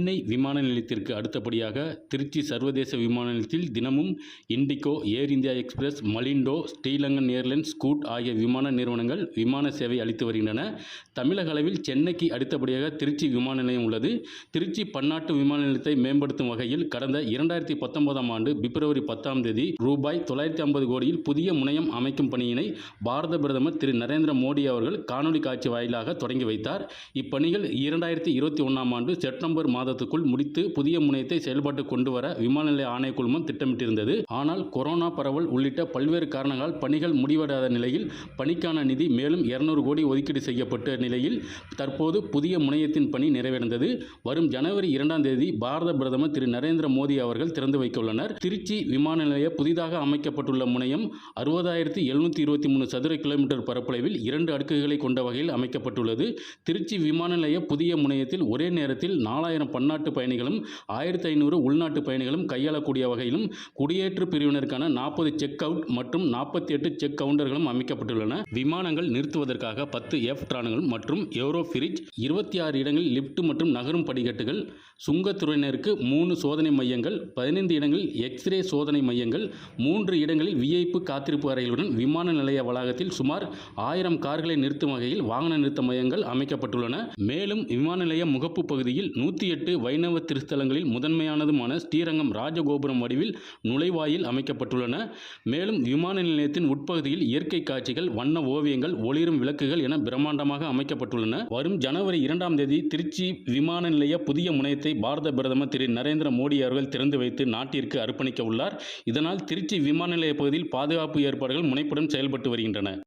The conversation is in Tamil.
சென்னை விமான நிலையத்திற்கு அடுத்தபடியாக திருச்சி சர்வதேச விமான நிலையத்தில் தினமும் IndiGo Air India Express Malindo SriLankan Airlines Scoot ஆகிய விமான நிறுவனங்கள் விமான சேவை அளித்து வருகின்றன. தமிழக அளவில் சென்னைக்கு அடுத்தபடியாக திருச்சி விமான நிலையம் உள்ளது. திருச்சி பன்னாட்டு விமான நிலையத்தை மேம்படுத்தும் வகையில் கடந்த இரண்டாயிரத்தி பத்தொன்பதாம் ஆண்டு பிப்ரவரி பத்தாம் தேதி ரூபாய் தொள்ளாயிரத்தி ஐம்பது கோடியில் புதிய முனையம் அமைக்கும் பணியினை பாரத பிரதமர் திரு நரேந்திர மோடி அவர்கள் காணொலி காட்சி வாயிலாக தொடங்கி வைத்தார். இப்பணிகள் இரண்டாயிரத்தி இருபத்தி ஒன்றாம் ஆண்டு செப்டம்பர் மாதத்துக்குள் முடித்து புதிய முனையத்தை செயல்பாட்டு கொண்டு வர விமான நிலைய ஆணைய குழுமம் திட்டமிட்டிருந்தது. ஆனால் கொரோனா பரவல் உள்ளிட்ட பல்வேறு காரணங்களால் பணிகள் முடிவடையாத நிலையில் பணிக்கான நிதி மேலும் இருநூறு கோடி ஒதுக்கீடு செய்யப்பட்ட நிலையில் தற்போது புதிய முனையத்தின் பணி நிறைவடைந்தது வரும் ஜனவரி இரண்டாம் தேதி பாரத பிரதமர் திரு நரேந்திர மோடி அவர்கள் திறந்து வைக்க உள்ளனர் திருச்சி விமான நிலைய புதிதாக அமைக்கப்பட்டுள்ள முனையம் அறுபதாயிரத்தி எழுநூற்றி இருபத்தி மூணு சதுர கிலோமீட்டர் பரப்பளவில் இரண்டு அடுக்குகளை கொண்ட வகையில் அமைக்கப்பட்டுள்ளது. திருச்சி விமான நிலைய புதிய முனையத்தில் ஒரே நேரத்தில் நாலாயிரம் பன்னாட்டு பயணிகளும் ஆயிரத்தி ஐநூறு உள்நாட்டு பயணிகளும் கையாளக்கூடிய வகையிலும் குடியேற்று பிரிவினருக்கான நாற்பது செக் அவுட் மற்றும் நாற்பத்தி எட்டு செக் கவுண்டர்களும் அமைக்கப்பட்டுள்ளன. விமானங்கள் நிறுத்துவதற்காக பத்து எஃப் டிரான்கள் மற்றும் யூரோ ஃபிரிட்ஜ் இருபத்தி ஆறு இடங்களில் லிப்ட் மற்றும் நகரும் படிக்கட்டுகள் சுங்கத்துறையினருக்கு மூணு சோதனை மையங்கள் பதினைந்து இடங்களில் எக்ஸ்ரே சோதனை மையங்கள் மூன்று இடங்களில் விஐப்பு காத்திருப்பு அறைகளுடன் விமான நிலைய வளாகத்தில் சுமார் ஆயிரம் கார்களை நிறுத்தும் வகையில் வாகன நிறுத்த மையங்கள் அமைக்கப்பட்டுள்ளன. மேலும் விமான நிலைய முகப்பு பகுதியில் நூற்றி எட்டு வைணவ திருத்தலங்களில் முதன்மையானதுமான ஸ்ரீரங்கம் ராஜகோபுரம் வடிவில் நுழைவாயில் அமைக்கப்பட்டுள்ளன. மேலும் விமான நிலையத்தின் உட்பகுதியில் இயற்கை காட்சிகள் வண்ண ஓவியங்கள் ஒளிரும் விளக்குகள் என பிரம்மாண்டமாக அமைக்கப்பட்டுள்ளன. வரும் ஜனவரி இரண்டாம் தேதி திருச்சி விமான நிலைய புதிய முனையத்தை பாரத பிரதமர் திரு நரேந்திர மோடி அவர்கள் திறந்து வைத்து நாட்டிற்கு அர்ப்பணிக்க உள்ளார். இதனால் திருச்சி விமான நிலைய பகுதியில் பாதுகாப்பு ஏற்பாடுகள் முனைப்புடன் செயல்பட்டு வருகின்றன.